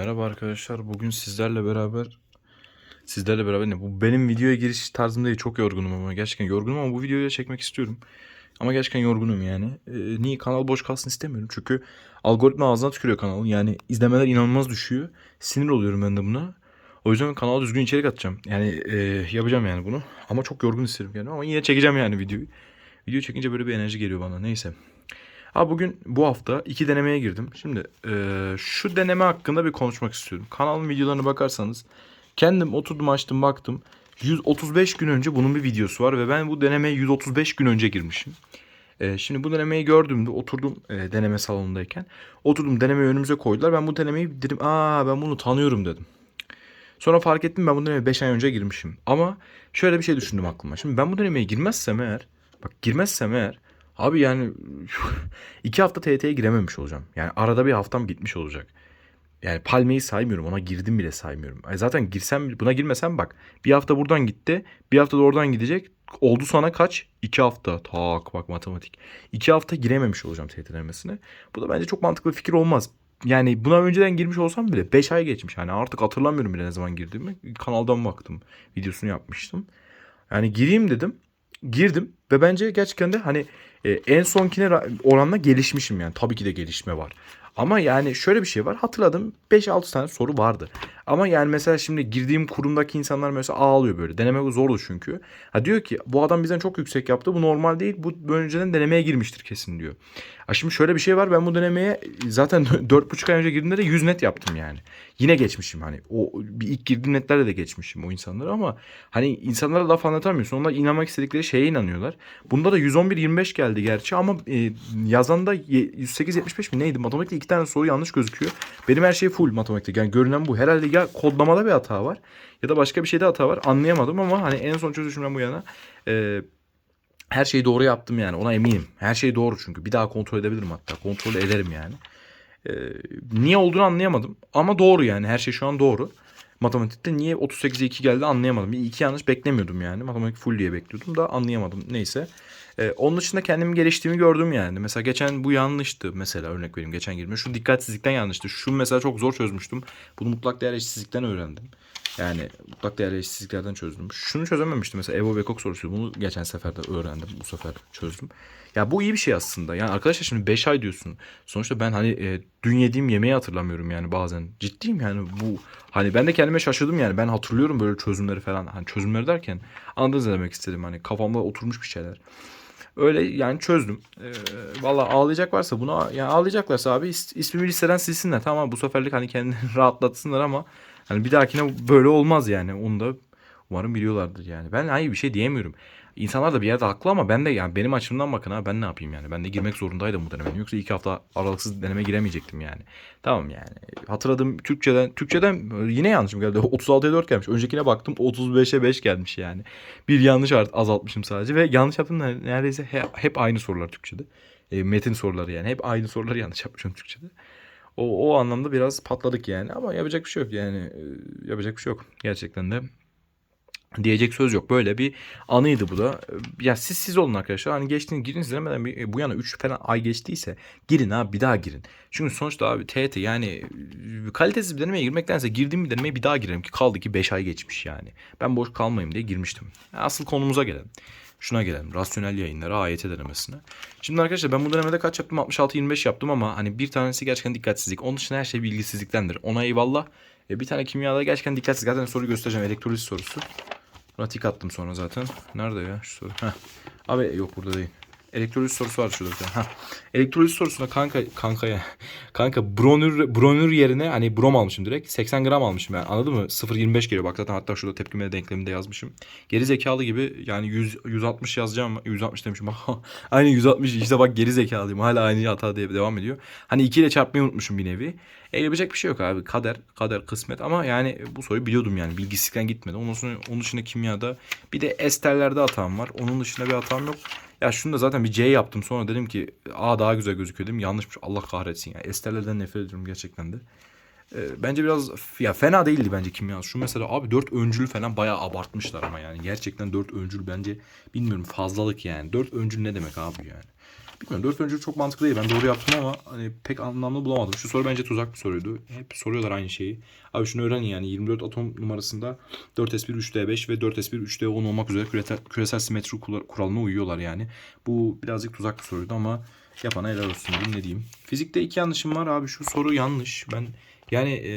Merhaba arkadaşlar. Bugün sizlerle beraber sizlerle beraber ne? Bu benim videoya giriş tarzım değil. Çok yorgunum ama gerçekten yorgunum ama bu videoyu da çekmek istiyorum. Ama gerçekten yorgunum yani. Ee, niye kanal boş kalsın istemiyorum. Çünkü algoritma ağzına tükürüyor kanalın. Yani izlemeler inanılmaz düşüyor. Sinir oluyorum ben de buna. O yüzden kanala düzgün içerik atacağım. Yani e, yapacağım yani bunu. Ama çok yorgun hissediyorum yani. Ama yine çekeceğim yani videoyu. Video çekince böyle bir enerji geliyor bana. Neyse. Abi bugün bu hafta iki denemeye girdim. Şimdi eee, şu deneme hakkında bir konuşmak istiyorum. Kanalın videolarına bakarsanız kendim oturdum açtım baktım. 135 gün önce bunun bir videosu var ve ben bu denemeye 135 gün önce girmişim. Eee, şimdi bu denemeyi gördüğümde oturdum eee, deneme salonundayken. Oturdum denemeyi önümüze koydular. Ben bu denemeyi dedim aa ben bunu tanıyorum dedim. Sonra fark ettim ben bu denemeye 5 ay önce girmişim. Ama şöyle bir şey düşündüm aklıma. Şimdi ben bu denemeye girmezsem eğer, bak girmezsem eğer, abi yani iki hafta TYT'ye girememiş olacağım. Yani arada bir haftam gitmiş olacak. Yani palmeyi saymıyorum. Ona girdim bile saymıyorum. Ay zaten girsem buna girmesem bak. Bir hafta buradan gitti. Bir hafta da oradan gidecek. Oldu sana kaç? İki hafta. Tak bak matematik. İki hafta girememiş olacağım TYT denemesine. Bu da bence çok mantıklı fikir olmaz. Yani buna önceden girmiş olsam bile 5 ay geçmiş. Yani artık hatırlamıyorum bile ne zaman girdiğimi. Kanaldan baktım. Videosunu yapmıştım. Yani gireyim dedim. Girdim ve bence gerçekten de hani e, en sonkine ra- oranla gelişmişim yani. Tabii ki de gelişme var. Ama yani şöyle bir şey var. Hatırladım 5-6 tane soru vardı. Ama yani mesela şimdi girdiğim kurumdaki insanlar mesela ağlıyor böyle. Denemek zordu çünkü. Ha diyor ki bu adam bizden çok yüksek yaptı. Bu normal değil. Bu önceden denemeye girmiştir kesin diyor. Ha şimdi şöyle bir şey var. Ben bu denemeye zaten 4,5 ay önce girdiğimde de 100 net yaptım yani. Yine geçmişim hani. O bir ilk girdiğim netlerle de geçmişim o insanları ama hani insanlara laf anlatamıyorsun. Onlar inanmak istedikleri şeye inanıyorlar. Bunda da 111-25 geldi gerçi ama e, yazanda 108-75 mi neydi? Matematikte iki tane soru yanlış gözüküyor. Benim her şey full matematikte. Yani görünen bu. Herhalde ya kodlamada bir hata var ya da başka bir şeyde hata var. Anlayamadım ama hani en son çözüşümden bu yana e, her şeyi doğru yaptım yani. Ona eminim. Her şey doğru çünkü. Bir daha kontrol edebilirim hatta. Kontrol ederim yani. Ee, niye olduğunu anlayamadım. Ama doğru yani. Her şey şu an doğru. Matematikte niye 38'e 2 geldi anlayamadım. Bir iki yanlış beklemiyordum yani. Matematik full diye bekliyordum da anlayamadım. Neyse. Ee, onun dışında kendimi geliştiğimi gördüm yani. Mesela geçen bu yanlıştı mesela örnek vereyim geçen girme. Şu dikkatsizlikten yanlıştı. Şu mesela çok zor çözmüştüm. Bunu mutlak değer eşitsizlikten öğrendim. Yani mutlak değer eşitsizliklerden çözdüm. Şunu çözememiştim mesela Evo Bekok sorusu. Bunu geçen sefer de öğrendim. Bu sefer çözdüm. Ya bu iyi bir şey aslında. Yani arkadaşlar şimdi 5 ay diyorsun. Sonuçta ben hani e, dün yediğim yemeği hatırlamıyorum yani bazen. Ciddiyim yani bu hani ben de kendime şaşırdım yani. Ben hatırlıyorum böyle çözümleri falan. Hani çözümleri derken anladınız ne demek istedim. Hani kafamda oturmuş bir şeyler. Öyle yani çözdüm. Ee, Valla ağlayacak varsa buna yani ağlayacaklarsa abi is, ismimi listeden silsinler. Tamam bu seferlik hani kendini rahatlatsınlar ama hani bir dahakine böyle olmaz yani. Onu da umarım biliyorlardır yani. Ben hayır bir şey diyemiyorum. İnsanlar da bir yerde haklı ama ben de yani benim açımdan bakın ha ben ne yapayım yani. Ben de girmek zorundaydım bu denemeye. Yoksa iki hafta aralıksız deneme giremeyecektim yani. Tamam yani. Hatırladım Türkçeden Türkçeden yine yanlışım geldi. 36'ya 4 gelmiş. Öncekine baktım 35'e 5 gelmiş yani. Bir yanlış azaltmışım sadece ve yanlış yaptım neredeyse he- hep aynı sorular Türkçede. E, metin soruları yani. Hep aynı soruları yanlış yapmışım Türkçede. O, o anlamda biraz patladık yani ama yapacak bir şey yok yani e, yapacak bir şey yok gerçekten de. Diyecek söz yok. Böyle bir anıydı bu da. Ya siz siz olun arkadaşlar. Hani geçtiğiniz girin izlemeden bir, e, bu yana 3 falan ay geçtiyse girin abi bir daha girin. Çünkü sonuçta abi TET yani e, kalitesiz bir denemeye girmektense girdiğim bir denemeye bir daha girerim ki kaldı ki 5 ay geçmiş yani. Ben boş kalmayayım diye girmiştim. Asıl konumuza gelelim Şuna gelelim. Rasyonel yayınlara, AYT denemesine. Şimdi arkadaşlar ben bu dönemde kaç yaptım? 66-25 yaptım ama hani bir tanesi gerçekten dikkatsizlik. Onun dışında her şey bilgisizliktendir. Ona eyvallah. E, bir tane kimyada gerçekten dikkatsiz. Zaten soru göstereceğim. Elektroliz sorusu. Buna tik attım sonra zaten. Nerede ya şu soru? Heh. Abi yok burada değil. Elektroliz sorusu var şurada. Heh. Elektroliz sorusuna kanka kankaya kanka bronür bronür yerine hani brom almışım direkt. 80 gram almışım yani. Anladın mı? 0.25 geliyor. Bak zaten hatta şurada tepkime denkleminde yazmışım. Geri zekalı gibi yani 100 160 yazacağım. 160 demişim. aynı 160 işte bak geri zekalıyım. Hala aynı hata diye devam ediyor. Hani 2 ile çarpmayı unutmuşum bir nevi. E yapacak bir şey yok abi. Kader, kader, kısmet ama yani bu soruyu biliyordum yani. Bilgisizlikten gitmedi. Ondan sonra onun dışında kimyada bir de esterlerde hatam var. Onun dışında bir hatam yok. Ya şunu da zaten bir C yaptım. Sonra dedim ki A daha güzel gözüküyor dedim. Yanlışmış. Allah kahretsin ya. Esterlerden nefret ediyorum gerçekten de. E, bence biraz ya fena değildi bence kimya. Şu mesela abi 4 öncül falan bayağı abartmışlar ama yani. Gerçekten 4 öncül bence bilmiyorum fazlalık yani. 4 öncül ne demek abi yani. Bilmiyorum 4 öncül çok mantıklı değil. Ben doğru yaptım ama hani pek anlamlı bulamadım. Şu soru bence tuzak bir soruydu. Hep soruyorlar aynı şeyi. Abi şunu öğrenin yani 24 atom numarasında 4s1 3d5 ve 4s1 3d10 olmak üzere küresel, küresel simetri kuralına uyuyorlar yani. Bu birazcık tuzak bir soruydu ama yapana helal olsun diyeyim ne diyeyim. Fizikte iki yanlışım var abi şu soru yanlış. Ben yani e,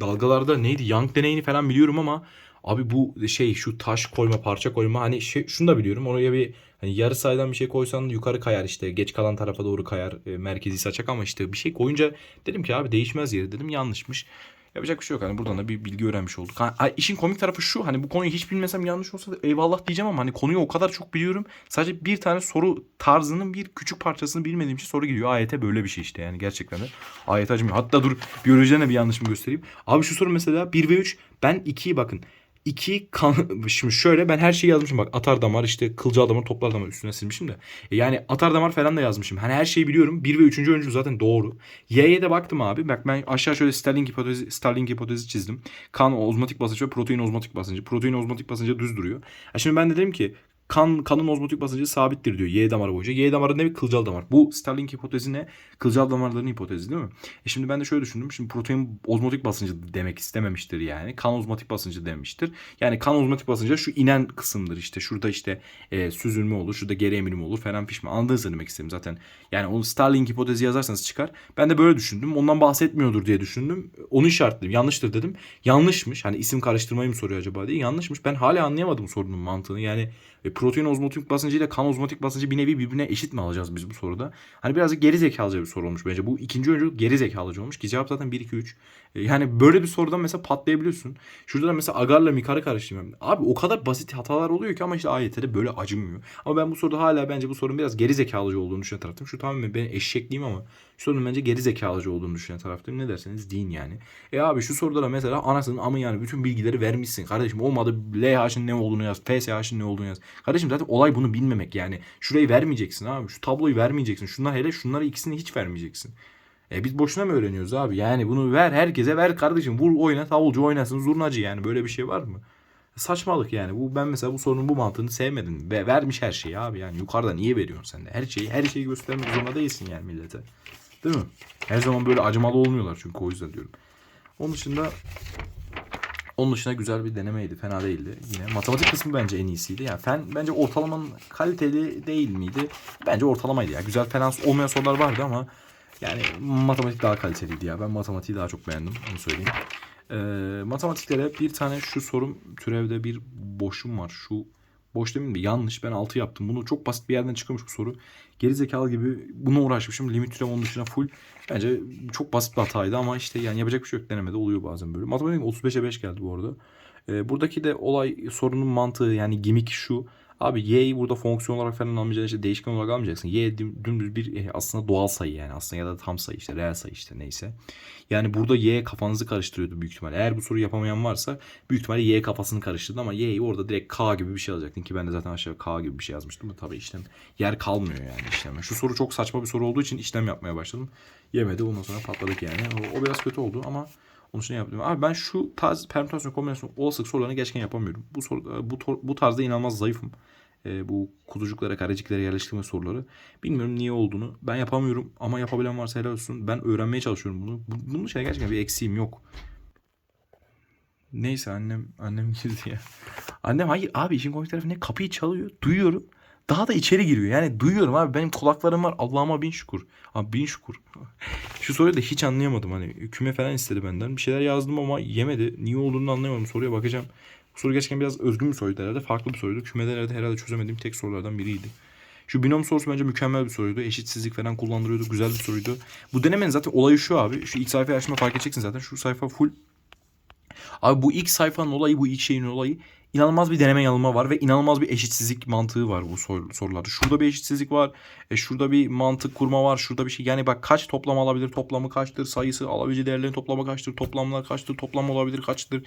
dalgalarda neydi Young deneyini falan biliyorum ama abi bu şey şu taş koyma parça koyma hani şey, şunu da biliyorum oraya bir hani yarı sayıdan bir şey koysan yukarı kayar işte geç kalan tarafa doğru kayar e, merkezi saçak ama işte bir şey koyunca dedim ki abi değişmez yeri dedim yanlışmış. Yapacak bir şey yok hani buradan da bir bilgi öğrenmiş olduk. Ha, işin komik tarafı şu hani bu konuyu hiç bilmesem yanlış olsa da eyvallah diyeceğim ama hani konuyu o kadar çok biliyorum. Sadece bir tane soru tarzının bir küçük parçasını bilmediğim için soru geliyor. AYT böyle bir şey işte yani gerçekten de. AYT acımıyor. Hatta dur biyolojiden de bir yanlışımı göstereyim. Abi şu soru mesela 1 ve 3 ben 2'yi bakın. 2 kan şimdi şöyle ben her şeyi yazmışım bak atar damar işte kılcal damar toplar damar üstüne silmişim de. E Yani atar damar falan da yazmışım. Hani her şeyi biliyorum. 1 ve 3. öncül zaten doğru. Y'ye de baktım abi. Bak ben aşağı şöyle Starling hipotezi, Starling hipotezi çizdim. Kan ozmotik basınç ve protein ozmotik basıncı. Protein ozmotik basıncı düz duruyor. Ha şimdi ben de dedim ki kan kanın ozmotik basıncı sabittir diyor Y damarı boyunca. Y damarı ne? Kılcal damar. Bu Starling hipotezi ne? Kılcal damarların hipotezi değil mi? E şimdi ben de şöyle düşündüm. Şimdi protein ozmotik basıncı demek istememiştir yani. Kan ozmotik basıncı demiştir. Yani kan ozmotik basıncı şu inen kısımdır işte. Şurada işte e, süzülme olur. Şurada geri emilim olur falan pişme. Anladığınızı demek istedim zaten. Yani onu Starling hipotezi yazarsanız çıkar. Ben de böyle düşündüm. Ondan bahsetmiyordur diye düşündüm. Onu işaretledim. Yanlıştır dedim. Yanlışmış. Hani isim karıştırmayı mı soruyor acaba diye. Yanlışmış. Ben hala anlayamadım sorunun mantığını. Yani e, protein ozmotik basıncı ile kan ozmotik basıncı bir nevi birbirine eşit mi alacağız biz bu soruda? Hani birazcık geri zekalıca bir soru olmuş bence. Bu ikinci öncülük geri zekalıca olmuş ki cevap zaten 1 2 3. E, Yani böyle bir sorudan mesela patlayabiliyorsun. Şurada da mesela agarla mikarı karıştırıyorum. Abi o kadar basit hatalar oluyor ki ama işte AYT'de böyle acımıyor. Ama ben bu soruda hala bence bu sorunun biraz geri zekalıcı olduğunu düşünen taraftayım. Şu tamamen benim eşekliğim ama şu sorunun bence geri zekalıcı olduğunu düşünen taraftayım. Ne derseniz deyin yani. E abi şu soruda da mesela anasının amı yani bütün bilgileri vermişsin. Kardeşim olmadı LH'ın ne olduğunu yaz. FSH'ın ne olduğunu yaz. Kardeşim zaten olay bunu bilmemek yani. Şurayı vermeyeceksin abi. Şu tabloyu vermeyeceksin. Şunlar hele şunları ikisini hiç vermeyeceksin. E biz boşuna mı öğreniyoruz abi? Yani bunu ver herkese ver kardeşim. Vur oyna davulcu oynasın zurnacı yani. Böyle bir şey var mı? Saçmalık yani. Bu ben mesela bu sorunun bu mantığını sevmedim. Ve vermiş her şeyi abi yani. Yukarıda niye veriyorsun sen de? Her şeyi her şeyi göstermek zorunda değilsin yani millete. Değil mi? Her zaman böyle acımalı olmuyorlar çünkü o yüzden diyorum. Onun dışında onun dışında güzel bir denemeydi. Fena değildi. Yine matematik kısmı bence en iyisiydi. Yani fen bence ortalamanın kaliteli değil miydi? Bence ortalamaydı ya. Güzel fena olmayan sorular vardı ama yani matematik daha kaliteliydi ya. Ben matematiği daha çok beğendim. Onu söyleyeyim. Ee, matematiklere bir tane şu sorum türevde bir boşum var. Şu boş demeyeyim de yanlış. Ben 6 yaptım. Bunu çok basit bir yerden çıkmış bu soru. Geri zekalı gibi buna uğraşmışım. Limit türev onun dışına full. Bence çok basit bir hataydı ama işte yani yapacak bir şey yok. Denemede oluyor bazen böyle. Matematik 35'e 5 geldi bu arada. Ee, buradaki de olay sorunun mantığı yani gimmick şu. Abi y'yi burada fonksiyon olarak falan almayacaksın işte değişken olarak almayacaksın. Y dümdüz bir e, aslında doğal sayı yani aslında ya da tam sayı işte reel sayı işte neyse. Yani burada y kafanızı karıştırıyordu büyük ihtimalle. Eğer bu soruyu yapamayan varsa büyük ihtimalle y kafasını karıştırdı ama y'yi orada direkt k gibi bir şey alacaktın ki ben de zaten aşağı k gibi bir şey yazmıştım da tabii işlem yer kalmıyor yani işleme. Şu soru çok saçma bir soru olduğu için işlem yapmaya başladım. Yemedi ondan sonra patladık yani. O, o biraz kötü oldu ama onun için yaptım. Abi ben şu tarz permütasyon kombinasyon olasılık sorularını gerçekten yapamıyorum. Bu soru bu, bu tarzda inanılmaz zayıfım. Ee, bu kutucuklara, kareciklere yerleştirme soruları. Bilmiyorum niye olduğunu. Ben yapamıyorum ama yapabilen varsa helal olsun. Ben öğrenmeye çalışıyorum bunu. Bu- Bunun şey gerçekten bir eksiğim yok. Neyse annem annem girdi ya. Annem hayır abi işin komik tarafı ne kapıyı çalıyor. Duyuyorum. Daha da içeri giriyor. Yani duyuyorum abi benim kulaklarım var. Allah'ıma bin şükür. Abi bin şükür. Şu soruyu da hiç anlayamadım. Hani küme falan istedi benden. Bir şeyler yazdım ama yemedi. Niye olduğunu anlayamadım. Soruya bakacağım. Bu soru gerçekten biraz özgün bir soruydu herhalde. Farklı bir soruydu. Kümelerde herhalde çözemediğim tek sorulardan biriydi. Şu binom sorusu bence mükemmel bir soruydu. Eşitsizlik falan kullandırıyordu. Güzel bir soruydu. Bu denemenin zaten olayı şu abi. Şu ilk sayfayı açma fark edeceksin zaten. Şu sayfa full Abi bu ilk sayfanın olayı, bu ilk şeyin olayı inanılmaz bir deneme yanılma var ve inanılmaz bir eşitsizlik mantığı var bu sor- sorularda. Şurada bir eşitsizlik var, e, şurada bir mantık kurma var, şurada bir şey. Yani bak kaç toplam alabilir, toplamı kaçtır, sayısı alabileceği değerlerin toplamı kaçtır, toplamlar kaçtır, toplam olabilir kaçtır.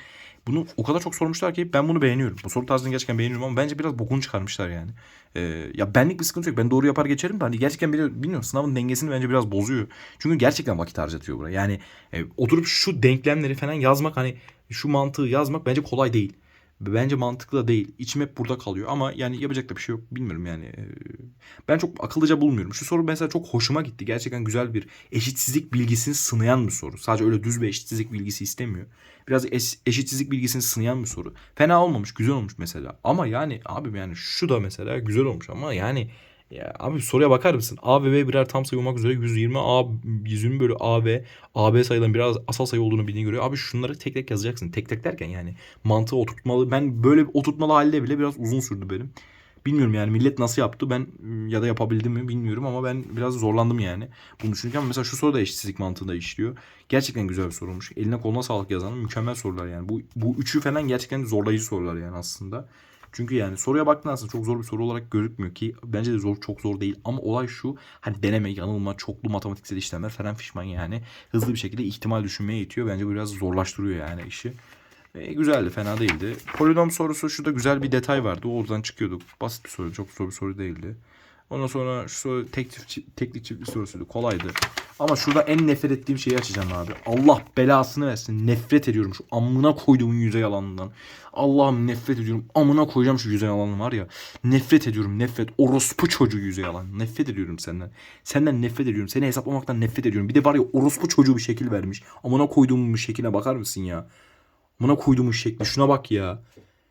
Bunu o kadar çok sormuşlar ki ben bunu beğeniyorum. Bu soru tarzını gerçekten beğeniyorum ama bence biraz bokunu çıkarmışlar yani. E, ya benlik bir sıkıntı yok. Ben doğru yapar geçerim hani gerçekten bili- bilmiyorum sınavın dengesini bence biraz bozuyor. Çünkü gerçekten vakit harcatıyor buraya. Yani e, oturup şu denklemleri falan yazmak hani şu mantığı yazmak bence kolay değil. Bence mantıklı değil. İçim hep burada kalıyor ama yani yapacak da bir şey yok. Bilmiyorum yani. Ben çok akıllıca bulmuyorum. Şu soru mesela çok hoşuma gitti. Gerçekten güzel bir eşitsizlik bilgisini sınayan bir soru. Sadece öyle düz bir eşitsizlik bilgisi istemiyor. Biraz eş- eşitsizlik bilgisini sınayan bir soru. Fena olmamış, güzel olmuş mesela. Ama yani abi yani şu da mesela güzel olmuş ama yani ya abi soruya bakar mısın? A ve B birer tam sayı olmak üzere 120 A 120 bölü A ve AB sayıların biraz asal sayı olduğunu bildiğine göre abi şunları tek tek yazacaksın. Tek tek derken yani mantığı oturtmalı. Ben böyle oturtmalı halde bile biraz uzun sürdü benim. Bilmiyorum yani millet nasıl yaptı ben ım, ya da yapabildim mi bilmiyorum ama ben biraz zorlandım yani. Bunu düşünürken mesela şu soru da eşitsizlik mantığında işliyor. Gerçekten güzel bir soru olmuş. Eline koluna sağlık yazanın mükemmel sorular yani. Bu, bu üçü falan gerçekten zorlayıcı sorular yani aslında. Çünkü yani soruya baktığında aslında çok zor bir soru olarak gözükmüyor ki bence de zor çok zor değil ama olay şu hani deneme, yanılma, çoklu matematiksel işlemler falan fişman yani hızlı bir şekilde ihtimal düşünmeye itiyor. Bence biraz zorlaştırıyor yani işi. E, güzeldi, fena değildi. Polinom sorusu şu güzel bir detay vardı. Oradan çıkıyorduk. Basit bir soru, çok zor bir soru değildi. Ondan sonra şu soru tek çift, teklik çiftlik sorusuydu. Kolaydı. Ama şurada en nefret ettiğim şeyi açacağım abi. Allah belasını versin. Nefret ediyorum şu amına koyduğumun yüzey alanından. Allah'ım nefret ediyorum. Amına koyacağım şu yüzey alanı var ya. Nefret ediyorum. Nefret. Orospu çocuğu yüzey alanı. Nefret ediyorum senden. Senden nefret ediyorum. Seni hesaplamaktan nefret ediyorum. Bir de var ya orospu çocuğu bir şekil vermiş. Amına koyduğumun şekline bakar mısın ya? Amına koyduğumun şekli. Şuna bak ya.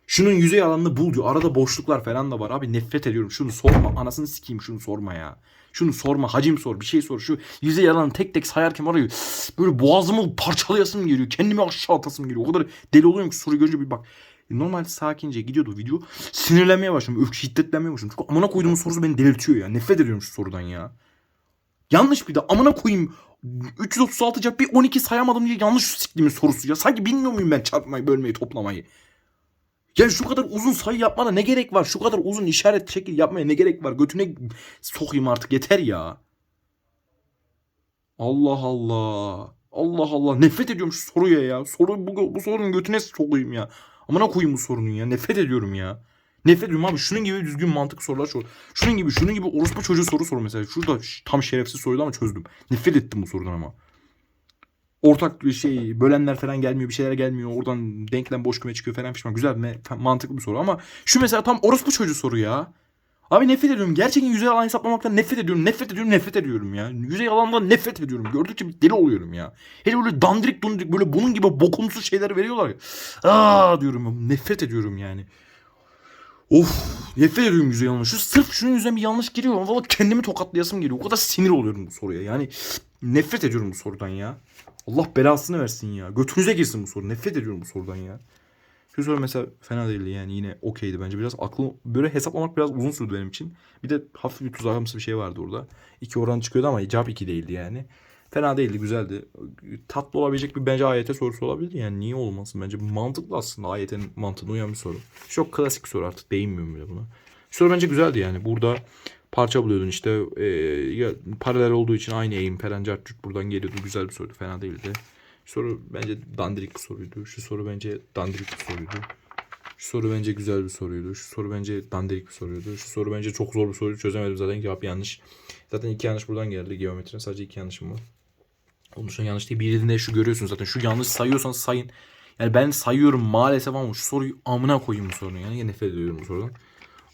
Şunun yüzey alanını bul diyor. Arada boşluklar falan da var. Abi nefret ediyorum. Şunu sorma. Anasını sikeyim şunu sorma ya. Şunu sorma. Hacim sor. Bir şey sor. Şu yüzey alanı tek tek sayarken var böyle boğazımı parçalayasım geliyor. Kendimi aşağı atasım geliyor. O kadar deli oluyorum ki soruyu görünce bir bak. Normal sakince gidiyordu video. Sinirlenmeye başladım. Öf şiddetlenmeye başladım. Çünkü amına koyduğum sorusu beni delirtiyor ya. Nefret ediyorum şu sorudan ya. Yanlış bir de amına koyayım. 336 cevap bir 12 sayamadım diye yanlış siktiğimin sorusu ya. Sanki bilmiyor muyum ben çarpmayı, bölmeyi, toplamayı? Yani şu kadar uzun sayı yapmana ne gerek var? Şu kadar uzun işaret şekil yapmaya ne gerek var? Götüne sokayım artık yeter ya. Allah Allah. Allah Allah. Nefret ediyorum şu soruya ya. Soru bu, bu sorunun götüne sokayım ya. Amına koyayım bu sorunun ya. Nefret ediyorum ya. Nefret ediyorum abi. Şunun gibi düzgün mantık sorular sor. Şunun gibi şunun gibi orospu çocuğu soru sor mesela. Şurada tam şerefsiz soruydu ama çözdüm. Nefret ettim bu sorudan ama. Ortak şey bölenler falan gelmiyor bir şeyler gelmiyor. Oradan denklem boş küme çıkıyor falan pişman. Güzel mantıklı bir soru ama şu mesela tam orospu çocuğu soru ya. Abi nefret ediyorum. Gerçekten yüzey alan hesaplamaktan nefret ediyorum. Nefret ediyorum, nefret ediyorum ya. Yüzey alandan nefret ediyorum. Gördükçe bir deli oluyorum ya. Hele böyle dandirik dundirik böyle bunun gibi bokumsu şeyler veriyorlar ya. Aa diyorum. Nefret ediyorum yani. Of nefret ediyorum yüzey alanı. Şu sırf şunun yüzünden bir yanlış giriyor. Valla kendimi tokatlayasım geliyor. O kadar sinir oluyorum bu soruya. Yani nefret ediyorum bu sorudan ya. Allah belasını versin ya. Götünüze girsin bu soru. Nefret ediyorum bu sorudan ya. Şu soru mesela fena değildi yani yine okeydi bence. Biraz aklım böyle hesaplamak biraz uzun sürdü benim için. Bir de hafif bir tuzakımsı bir şey vardı orada. İki oran çıkıyordu ama cevap iki değildi yani. Fena değildi güzeldi. Tatlı olabilecek bir bence AYT sorusu olabilir. Yani niye olmasın bence mantıklı aslında AYT'nin mantığına uyan bir soru. Çok klasik bir soru artık değinmiyorum bile buna. Soru bence güzeldi yani. Burada parça buluyordun işte e, ya, paralel olduğu için aynı eğim falan cartçut buradan geliyordu. Güzel bir soruydu fena değildi. Soru bence dandirik bir soruydu. Şu soru bence dandirik bir soruydu. Şu soru bence güzel bir soruydu. Şu soru bence dandirik bir soruydu. Şu soru bence çok zor bir soruydu. Çözemedim zaten cevap yanlış. Zaten iki yanlış buradan geldi geometrinin. Sadece iki yanlışım var. Onun dışında yanlış değil. Birinde şu görüyorsunuz zaten. Şu yanlış sayıyorsanız sayın. Yani ben sayıyorum maalesef ama şu soruyu amına koyayım bu sorunun. Yani nefret ediyorum bu sorudan.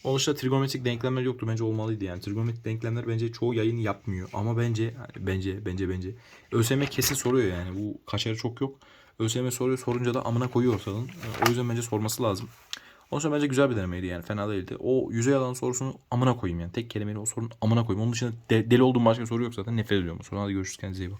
Onun dışında trigonometrik denklemler yoktu. Bence olmalıydı yani. Trigonometrik denklemler bence çoğu yayın yapmıyor. Ama bence bence bence bence. ÖSYM kesin soruyor yani. Bu kaçarı çok yok. ÖSYM soruyor sorunca da amına koyuyor ortadan. O yüzden bence sorması lazım. Onun için bence güzel bir denemeydi yani. Fena değildi. O yüzey alan sorusunu amına koyayım yani. Tek kelimeyle o sorunun amına koyayım. Onun dışında de- deli olduğum başka soru yok zaten. Nefret ediyorum o sorudan. Hadi görüşürüz. Kendinize iyi bakın.